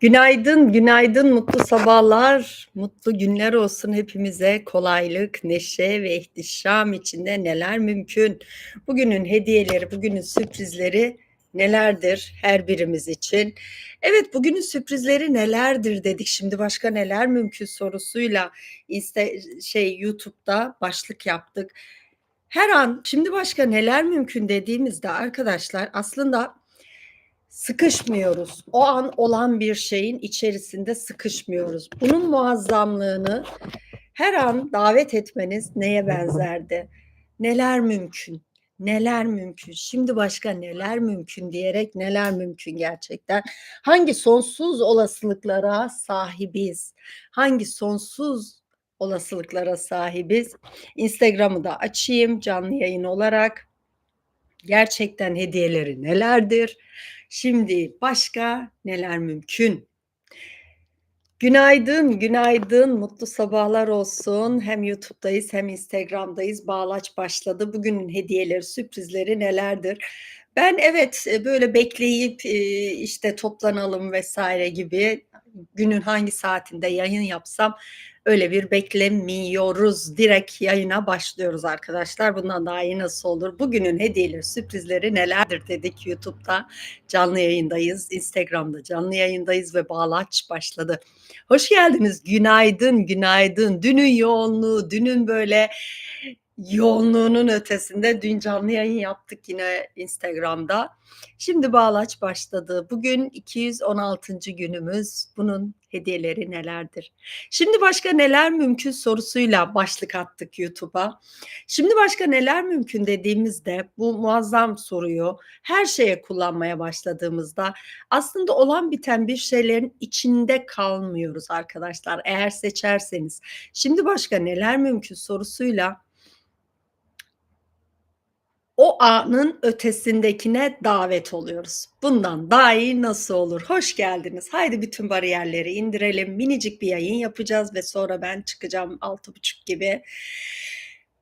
Günaydın, günaydın, mutlu sabahlar, mutlu günler olsun hepimize. Kolaylık, neşe ve ihtişam içinde neler mümkün? Bugünün hediyeleri, bugünün sürprizleri nelerdir her birimiz için? Evet, bugünün sürprizleri nelerdir dedik. Şimdi başka neler mümkün sorusuyla Insta, şey YouTube'da başlık yaptık. Her an şimdi başka neler mümkün dediğimizde arkadaşlar aslında sıkışmıyoruz. O an olan bir şeyin içerisinde sıkışmıyoruz. Bunun muazzamlığını her an davet etmeniz neye benzerdi? Neler mümkün? Neler mümkün? Şimdi başka neler mümkün diyerek neler mümkün gerçekten? Hangi sonsuz olasılıklara sahibiz? Hangi sonsuz olasılıklara sahibiz? Instagram'ı da açayım canlı yayın olarak. Gerçekten hediyeleri nelerdir? Şimdi başka neler mümkün? Günaydın, günaydın, mutlu sabahlar olsun. Hem YouTube'dayız hem Instagram'dayız. Bağlaç başladı. Bugünün hediyeleri, sürprizleri nelerdir? Ben evet e, böyle bekleyip e, işte toplanalım vesaire gibi günün hangi saatinde yayın yapsam öyle bir beklemiyoruz. Direkt yayına başlıyoruz arkadaşlar. Bundan daha iyi nasıl olur? Bugünün hediyeleri, sürprizleri nelerdir dedik YouTube'da. Canlı yayındayız. Instagram'da canlı yayındayız ve bağlaç başladı. Hoş geldiniz. Günaydın, günaydın. Dünün yoğunluğu, dünün böyle yoğunluğunun ötesinde dün canlı yayın yaptık yine Instagram'da. Şimdi bağlaç başladı. Bugün 216. günümüz. Bunun hediyeleri nelerdir? Şimdi başka neler mümkün sorusuyla başlık attık YouTube'a. Şimdi başka neler mümkün dediğimizde bu muazzam soruyu her şeye kullanmaya başladığımızda aslında olan biten bir şeylerin içinde kalmıyoruz arkadaşlar. Eğer seçerseniz. Şimdi başka neler mümkün sorusuyla o anın ötesindekine davet oluyoruz. Bundan daha iyi nasıl olur? Hoş geldiniz. Haydi bütün bariyerleri indirelim. Minicik bir yayın yapacağız ve sonra ben çıkacağım altı buçuk gibi.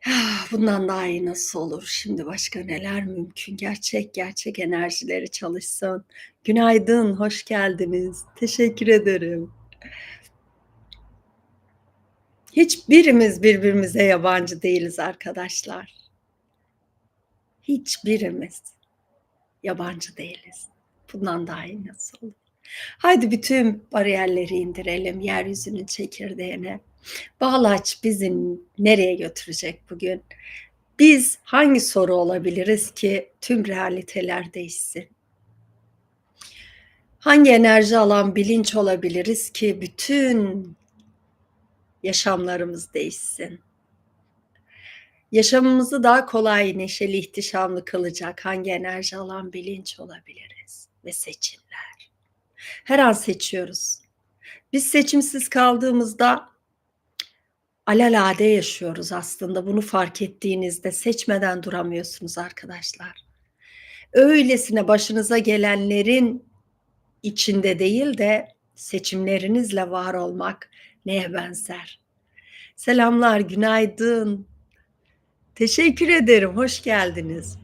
Bundan daha iyi nasıl olur? Şimdi başka neler mümkün? Gerçek gerçek enerjileri çalışsın. Günaydın, hoş geldiniz. Teşekkür ederim. Hiçbirimiz birbirimize yabancı değiliz arkadaşlar hiçbirimiz yabancı değiliz. Bundan daha iyi nasıl olur? Haydi bütün bariyerleri indirelim yeryüzünün çekirdeğine. Bağlaç bizi nereye götürecek bugün? Biz hangi soru olabiliriz ki tüm realiteler değişsin? Hangi enerji alan bilinç olabiliriz ki bütün yaşamlarımız değişsin? Yaşamımızı daha kolay, neşeli, ihtişamlı kılacak hangi enerji alan bilinç olabiliriz ve seçimler. Her an seçiyoruz. Biz seçimsiz kaldığımızda alalade yaşıyoruz aslında. Bunu fark ettiğinizde seçmeden duramıyorsunuz arkadaşlar. Öylesine başınıza gelenlerin içinde değil de seçimlerinizle var olmak neye benzer? Selamlar, günaydın. Teşekkür ederim. Hoş geldiniz.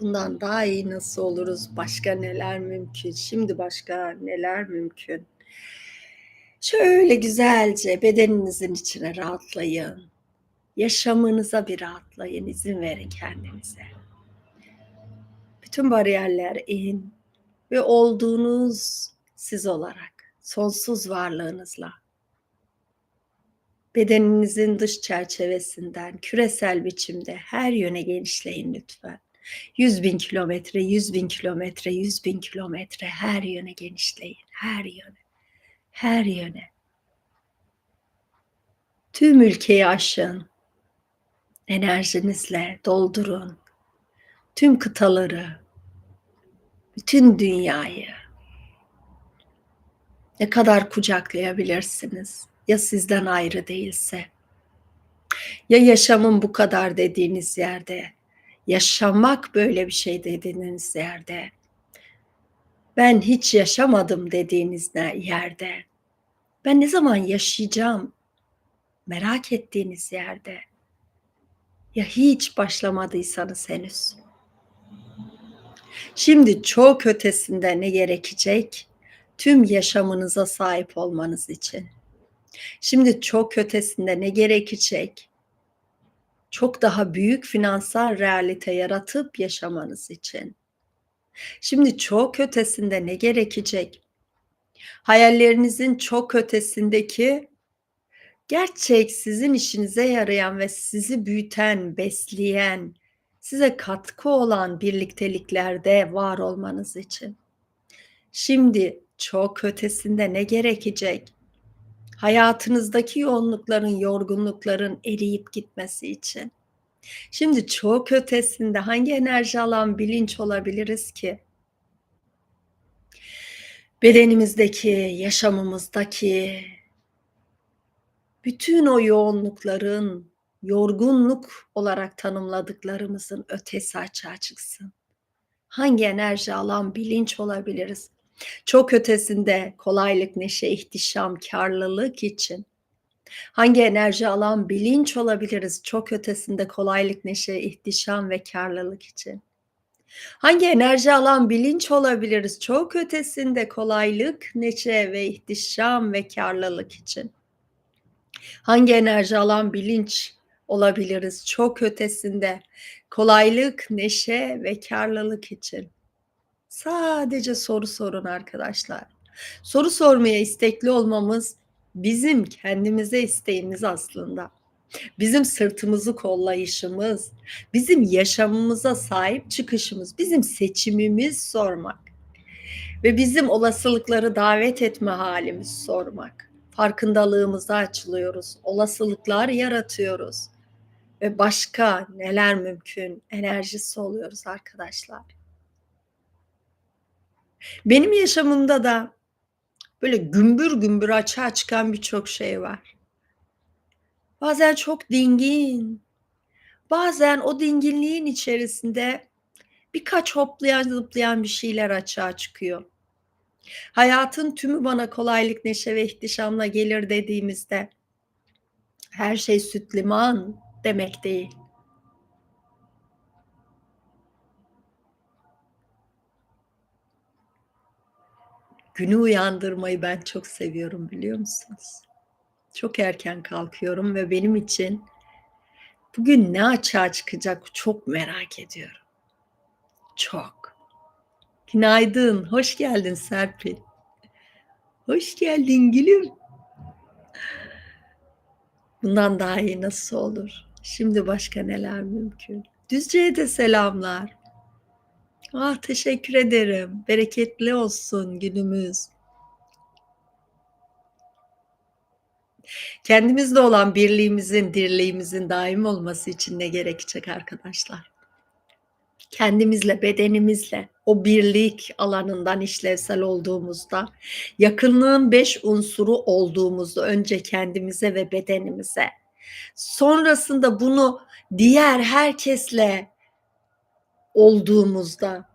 Bundan daha iyi nasıl oluruz? Başka neler mümkün? Şimdi başka neler mümkün? Şöyle güzelce bedeninizin içine rahatlayın. Yaşamınıza bir rahatlayın. izin verin kendinize. Bütün bariyerler in ve olduğunuz siz olarak sonsuz varlığınızla Bedeninizin dış çerçevesinden küresel biçimde her yöne genişleyin lütfen. 100 bin kilometre, 100 bin kilometre, 100 bin kilometre her yöne genişleyin. Her yöne. Her yöne. Tüm ülkeyi aşın. Enerjinizle doldurun. Tüm kıtaları, bütün dünyayı ne kadar kucaklayabilirsiniz? Ya sizden ayrı değilse? Ya yaşamın bu kadar dediğiniz yerde, yaşamak böyle bir şey dediğiniz yerde, ben hiç yaşamadım dediğiniz yerde, ben ne zaman yaşayacağım merak ettiğiniz yerde, ya hiç başlamadıysanız henüz. Şimdi çok ötesinde ne gerekecek? Tüm yaşamınıza sahip olmanız için. Şimdi çok ötesinde ne gerekecek? Çok daha büyük finansal realite yaratıp yaşamanız için. Şimdi çok ötesinde ne gerekecek? Hayallerinizin çok ötesindeki gerçek sizin işinize yarayan ve sizi büyüten, besleyen, size katkı olan birlikteliklerde var olmanız için. Şimdi çok ötesinde ne gerekecek? Hayatınızdaki yoğunlukların, yorgunlukların eriyip gitmesi için. Şimdi çok ötesinde hangi enerji alan bilinç olabiliriz ki? Bedenimizdeki, yaşamımızdaki bütün o yoğunlukların, yorgunluk olarak tanımladıklarımızın ötesi açığa çıksın. Hangi enerji alan bilinç olabiliriz? Çok ötesinde kolaylık, neşe, ihtişam, karlılık için. Hangi enerji alan bilinç olabiliriz? Çok ötesinde kolaylık, neşe, ihtişam ve karlılık için. Hangi enerji alan bilinç olabiliriz? Çok ötesinde kolaylık, neşe ve ihtişam ve karlılık için. Hangi enerji alan bilinç olabiliriz? Çok ötesinde kolaylık, neşe ve karlılık için. Sadece soru sorun arkadaşlar. Soru sormaya istekli olmamız bizim kendimize isteğimiz aslında. Bizim sırtımızı kollayışımız, bizim yaşamımıza sahip çıkışımız, bizim seçimimiz sormak ve bizim olasılıkları davet etme halimiz sormak. Farkındalığımızda açılıyoruz, olasılıklar yaratıyoruz ve başka neler mümkün enerjisi oluyoruz arkadaşlar. Benim yaşamımda da böyle gümbür gümbür açığa çıkan birçok şey var. Bazen çok dingin, bazen o dinginliğin içerisinde birkaç hoplayan zıplayan bir şeyler açığa çıkıyor. Hayatın tümü bana kolaylık, neşe ve ihtişamla gelir dediğimizde her şey süt liman demek değil. Günü uyandırmayı ben çok seviyorum biliyor musunuz? Çok erken kalkıyorum ve benim için bugün ne açığa çıkacak çok merak ediyorum. Çok. Günaydın, hoş geldin Serpil. Hoş geldin gülüm. Bundan daha iyi nasıl olur? Şimdi başka neler mümkün? Düzce'ye de selamlar. Ah teşekkür ederim. Bereketli olsun günümüz. Kendimizle olan birliğimizin, dirliğimizin daim olması için ne gerekecek arkadaşlar? Kendimizle, bedenimizle o birlik alanından işlevsel olduğumuzda, yakınlığın beş unsuru olduğumuzda önce kendimize ve bedenimize, sonrasında bunu diğer herkesle olduğumuzda,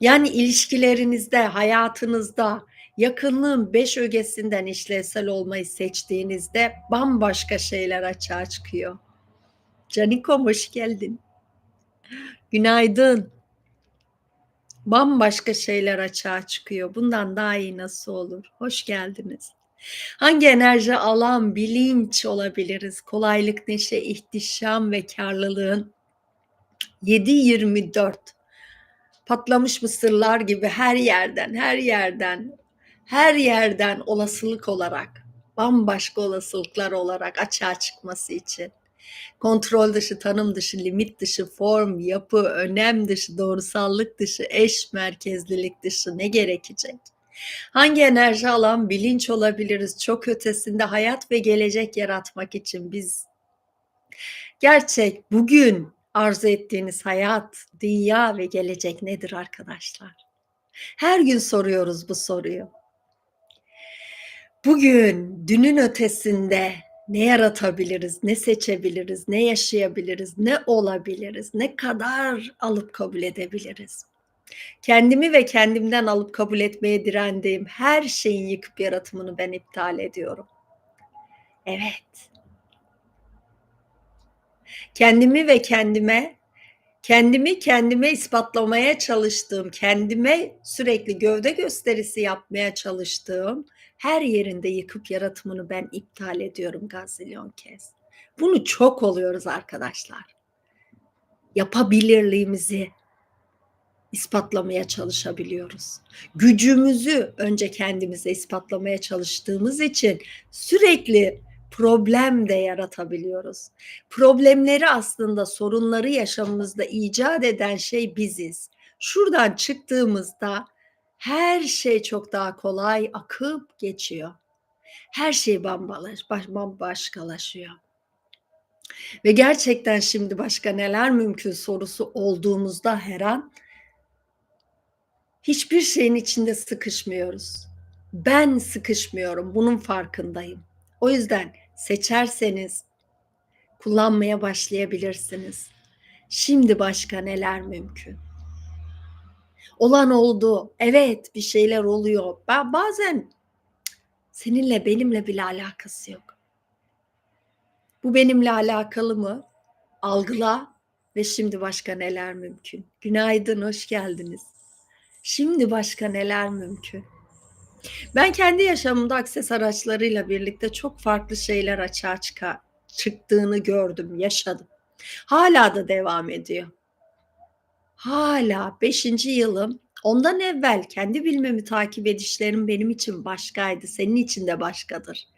yani ilişkilerinizde, hayatınızda yakınlığın beş ögesinden işlevsel olmayı seçtiğinizde bambaşka şeyler açığa çıkıyor. Canikom hoş geldin. Günaydın. Bambaşka şeyler açığa çıkıyor. Bundan daha iyi nasıl olur? Hoş geldiniz. Hangi enerji alan, bilinç olabiliriz? Kolaylık, neşe, ihtişam ve karlılığın 7-24 patlamış mısırlar gibi her yerden, her yerden, her yerden olasılık olarak, bambaşka olasılıklar olarak açığa çıkması için kontrol dışı, tanım dışı, limit dışı, form, yapı, önem dışı, doğrusallık dışı, eş merkezlilik dışı ne gerekecek? Hangi enerji alan bilinç olabiliriz? Çok ötesinde hayat ve gelecek yaratmak için biz gerçek bugün arzu ettiğiniz hayat, dünya ve gelecek nedir arkadaşlar? Her gün soruyoruz bu soruyu. Bugün dünün ötesinde ne yaratabiliriz, ne seçebiliriz, ne yaşayabiliriz, ne olabiliriz, ne kadar alıp kabul edebiliriz? Kendimi ve kendimden alıp kabul etmeye direndiğim her şeyin yıkıp yaratımını ben iptal ediyorum. Evet kendimi ve kendime Kendimi kendime ispatlamaya çalıştığım, kendime sürekli gövde gösterisi yapmaya çalıştığım her yerinde yıkıp yaratımını ben iptal ediyorum gazilyon kez. Bunu çok oluyoruz arkadaşlar. Yapabilirliğimizi ispatlamaya çalışabiliyoruz. Gücümüzü önce kendimize ispatlamaya çalıştığımız için sürekli problem de yaratabiliyoruz. Problemleri aslında sorunları yaşamımızda icat eden şey biziz. Şuradan çıktığımızda her şey çok daha kolay akıp geçiyor. Her şey bambalaş, bambaşkalaşıyor. Ve gerçekten şimdi başka neler mümkün sorusu olduğumuzda her an hiçbir şeyin içinde sıkışmıyoruz. Ben sıkışmıyorum, bunun farkındayım. O yüzden seçerseniz kullanmaya başlayabilirsiniz. Şimdi başka neler mümkün? Olan oldu. Evet, bir şeyler oluyor. Ben bazen seninle benimle bile alakası yok. Bu benimle alakalı mı? Algıla ve şimdi başka neler mümkün? Günaydın, hoş geldiniz. Şimdi başka neler mümkün? Ben kendi yaşamımda akses araçlarıyla birlikte çok farklı şeyler açığa çıkar, çıktığını gördüm, yaşadım. Hala da devam ediyor. Hala 5. yılım. Ondan evvel kendi bilmemi takip edişlerim benim için başkaydı. Senin için de başkadır.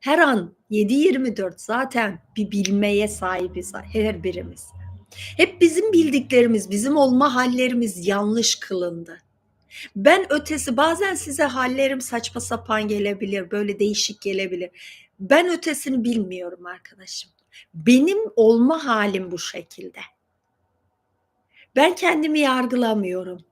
Her an 7-24 zaten bir bilmeye sahibiz her birimiz. Hep bizim bildiklerimiz, bizim olma hallerimiz yanlış kılındı. Ben ötesi bazen size hallerim saçma sapan gelebilir, böyle değişik gelebilir. Ben ötesini bilmiyorum arkadaşım. Benim olma halim bu şekilde. Ben kendimi yargılamıyorum.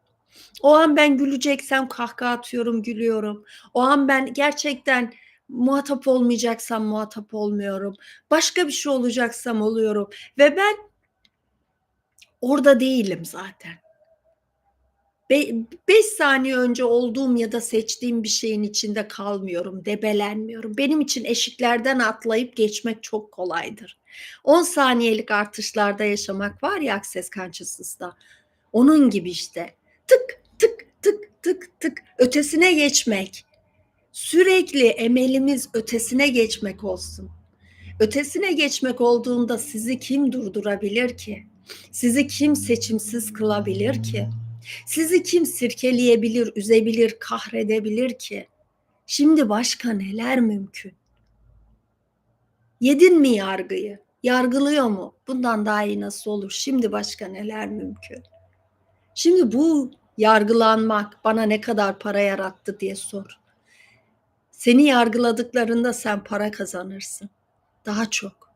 O an ben güleceksem kahkaha atıyorum, gülüyorum. O an ben gerçekten muhatap olmayacaksam muhatap olmuyorum. Başka bir şey olacaksam oluyorum ve ben orada değilim zaten. 5 saniye önce olduğum ya da seçtiğim bir şeyin içinde kalmıyorum, debelenmiyorum. Benim için eşiklerden atlayıp geçmek çok kolaydır. 10 saniyelik artışlarda yaşamak var ya Access Consciousness'da. Onun gibi işte. Tık tık tık tık tık ötesine geçmek. Sürekli emelimiz ötesine geçmek olsun. Ötesine geçmek olduğunda sizi kim durdurabilir ki? Sizi kim seçimsiz kılabilir ki? Sizi kim sirkeleyebilir, üzebilir, kahredebilir ki? Şimdi başka neler mümkün? Yedin mi yargıyı? Yargılıyor mu? Bundan daha iyi nasıl olur? Şimdi başka neler mümkün? Şimdi bu yargılanmak bana ne kadar para yarattı diye sor. Seni yargıladıklarında sen para kazanırsın. Daha çok.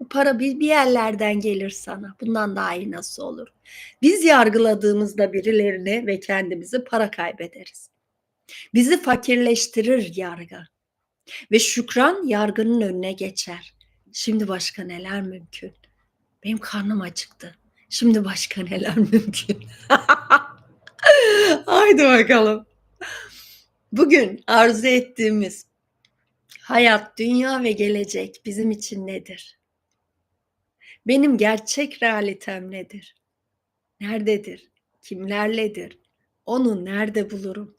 Bu para bir, bir yerlerden gelir sana. Bundan daha iyi nasıl olur? Biz yargıladığımızda birilerini ve kendimizi para kaybederiz. Bizi fakirleştirir yargı. Ve şükran yargının önüne geçer. Şimdi başka neler mümkün? Benim karnım acıktı. Şimdi başka neler mümkün? Haydi bakalım. Bugün arzu ettiğimiz hayat, dünya ve gelecek bizim için nedir? Benim gerçek realitem nedir? Nerededir? Kimlerledir? Onu nerede bulurum?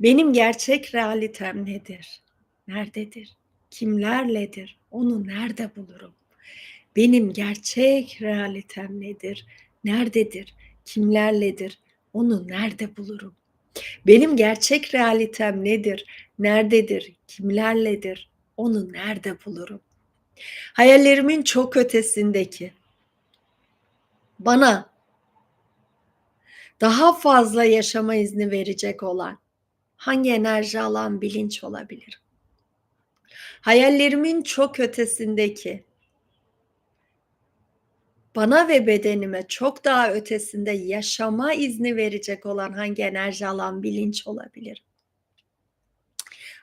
Benim gerçek realitem nedir? Nerededir? Kimlerledir? Onu nerede bulurum? Benim gerçek realitem nedir? Nerededir? Kimlerledir? Onu nerede bulurum? Benim gerçek realitem nedir? Nerededir? Kimlerledir? Onu nerede bulurum? Hayallerimin çok ötesindeki bana daha fazla yaşama izni verecek olan hangi enerji alan bilinç olabilir? Hayallerimin çok ötesindeki bana ve bedenime çok daha ötesinde yaşama izni verecek olan hangi enerji alan bilinç olabilir?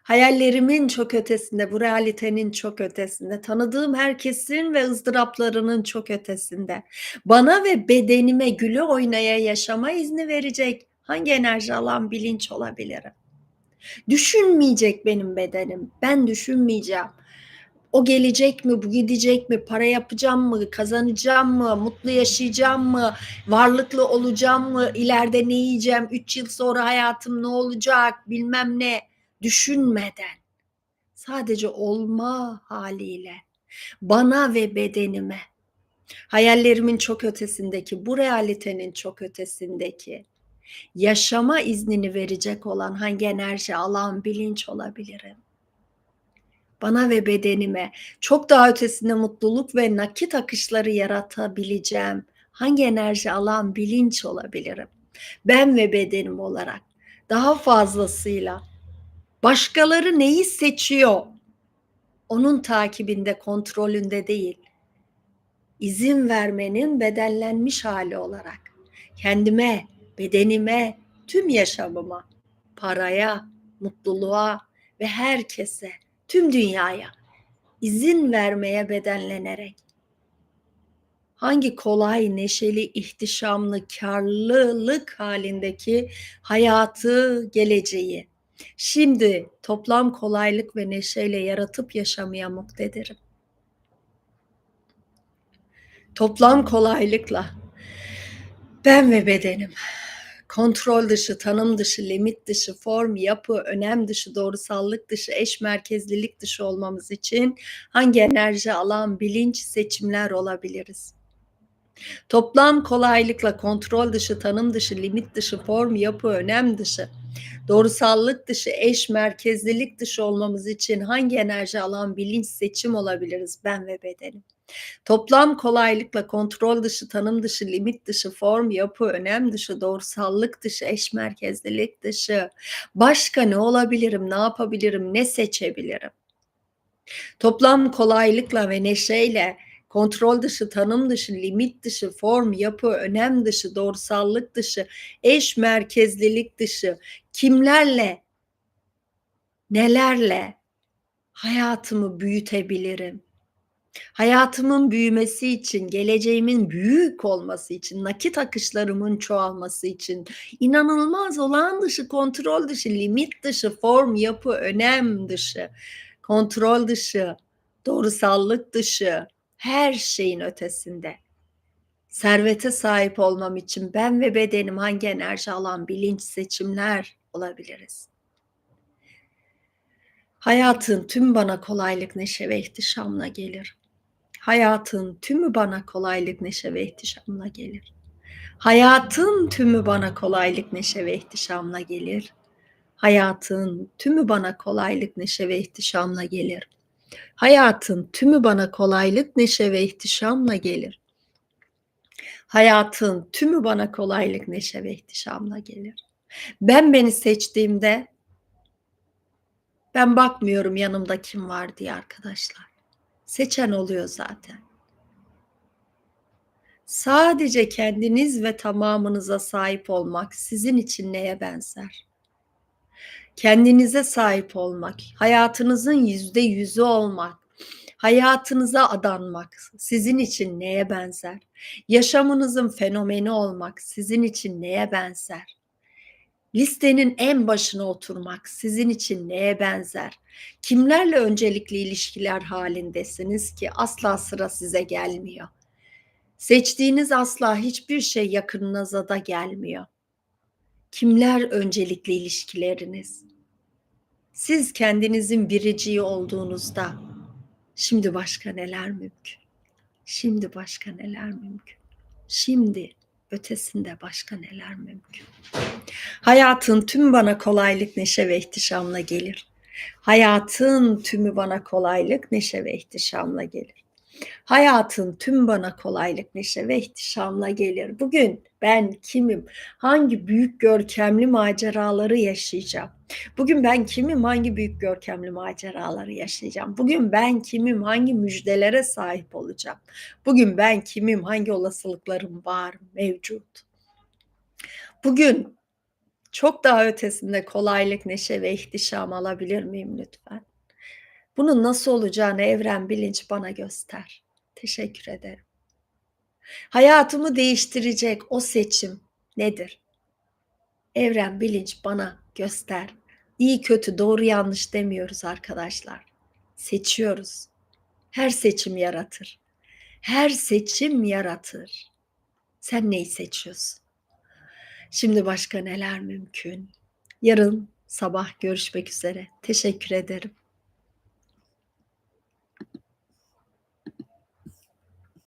Hayallerimin çok ötesinde, bu realitenin çok ötesinde, tanıdığım herkesin ve ızdıraplarının çok ötesinde. Bana ve bedenime güle oynaya yaşama izni verecek hangi enerji alan bilinç olabilirim? Düşünmeyecek benim bedenim. Ben düşünmeyeceğim. O gelecek mi, bu gidecek mi, para yapacağım mı, kazanacağım mı, mutlu yaşayacağım mı, varlıklı olacağım mı, ileride ne yiyeceğim, üç yıl sonra hayatım ne olacak, bilmem ne düşünmeden sadece olma haliyle bana ve bedenime hayallerimin çok ötesindeki, bu realitenin çok ötesindeki yaşama iznini verecek olan hangi enerji alan bilinç olabilirim? Bana ve bedenime çok daha ötesinde mutluluk ve nakit akışları yaratabileceğim hangi enerji alan bilinç olabilirim? Ben ve bedenim olarak daha fazlasıyla başkaları neyi seçiyor? Onun takibinde, kontrolünde değil. İzin vermenin bedellenmiş hali olarak kendime, bedenime, tüm yaşamıma, paraya, mutluluğa ve herkese, tüm dünyaya izin vermeye bedenlenerek hangi kolay, neşeli, ihtişamlı, karlılık halindeki hayatı, geleceği şimdi toplam kolaylık ve neşeyle yaratıp yaşamaya muktedirim. Toplam kolaylıkla ben ve bedenim kontrol dışı, tanım dışı, limit dışı, form, yapı, önem dışı, doğrusallık dışı, eş merkezlilik dışı olmamız için hangi enerji alan, bilinç, seçimler olabiliriz? Toplam kolaylıkla kontrol dışı, tanım dışı, limit dışı, form, yapı, önem dışı, doğrusallık dışı, eş merkezlilik dışı olmamız için hangi enerji alan, bilinç, seçim olabiliriz ben ve bedenim? Toplam kolaylıkla kontrol dışı, tanım dışı, limit dışı, form, yapı, önem dışı, doğrusallık dışı, eş merkezlilik dışı. Başka ne olabilirim, ne yapabilirim, ne seçebilirim? Toplam kolaylıkla ve neşeyle kontrol dışı, tanım dışı, limit dışı, form, yapı, önem dışı, doğrusallık dışı, eş merkezlilik dışı kimlerle, nelerle hayatımı büyütebilirim? Hayatımın büyümesi için, geleceğimin büyük olması için, nakit akışlarımın çoğalması için, inanılmaz olağan dışı, kontrol dışı, limit dışı, form, yapı, önem dışı, kontrol dışı, doğrusallık dışı, her şeyin ötesinde. Servete sahip olmam için ben ve bedenim hangi enerji alan bilinç seçimler olabiliriz? Hayatın tüm bana kolaylık, neşe ve ihtişamla gelir. Hayatın tümü bana kolaylık, neşe ve ihtişamla gelir. Hayatın tümü bana kolaylık, neşe ve ihtişamla gelir. Hayatın tümü bana kolaylık, neşe ve ihtişamla gelir. Hayatın tümü bana kolaylık, neşe ve ihtişamla gelir. Hayatın tümü bana kolaylık, neşe ve ihtişamla gelir. Ben beni seçtiğimde ben bakmıyorum yanımda kim var diye arkadaşlar. Seçen oluyor zaten. Sadece kendiniz ve tamamınıza sahip olmak sizin için neye benzer? Kendinize sahip olmak, hayatınızın yüzde yüzü olmak, hayatınıza adanmak sizin için neye benzer? Yaşamınızın fenomeni olmak sizin için neye benzer? Listenin en başına oturmak sizin için neye benzer? Kimlerle öncelikli ilişkiler halindesiniz ki asla sıra size gelmiyor? Seçtiğiniz asla hiçbir şey yakınınıza da gelmiyor. Kimler öncelikli ilişkileriniz? Siz kendinizin biriciği olduğunuzda şimdi başka neler mümkün? Şimdi başka neler mümkün? Şimdi ötesinde başka neler mümkün? Hayatın tüm bana kolaylık, neşe ve ihtişamla gelir. Hayatın tümü bana kolaylık, neşe ve ihtişamla gelir. Hayatın tüm bana kolaylık, neşe ve ihtişamla gelir. Bugün ben kimim? Hangi büyük görkemli maceraları yaşayacağım? Bugün ben kimim? Hangi büyük görkemli maceraları yaşayacağım? Bugün ben kimim? Hangi müjdelere sahip olacağım? Bugün ben kimim? Hangi olasılıklarım var, mevcut? Bugün çok daha ötesinde kolaylık, neşe ve ihtişam alabilir miyim lütfen? Bunun nasıl olacağını evren bilinç bana göster. Teşekkür ederim. Hayatımı değiştirecek o seçim nedir? Evren bilinç bana göster. İyi kötü doğru yanlış demiyoruz arkadaşlar. Seçiyoruz. Her seçim yaratır. Her seçim yaratır. Sen neyi seçiyorsun? Şimdi başka neler mümkün? Yarın sabah görüşmek üzere. Teşekkür ederim.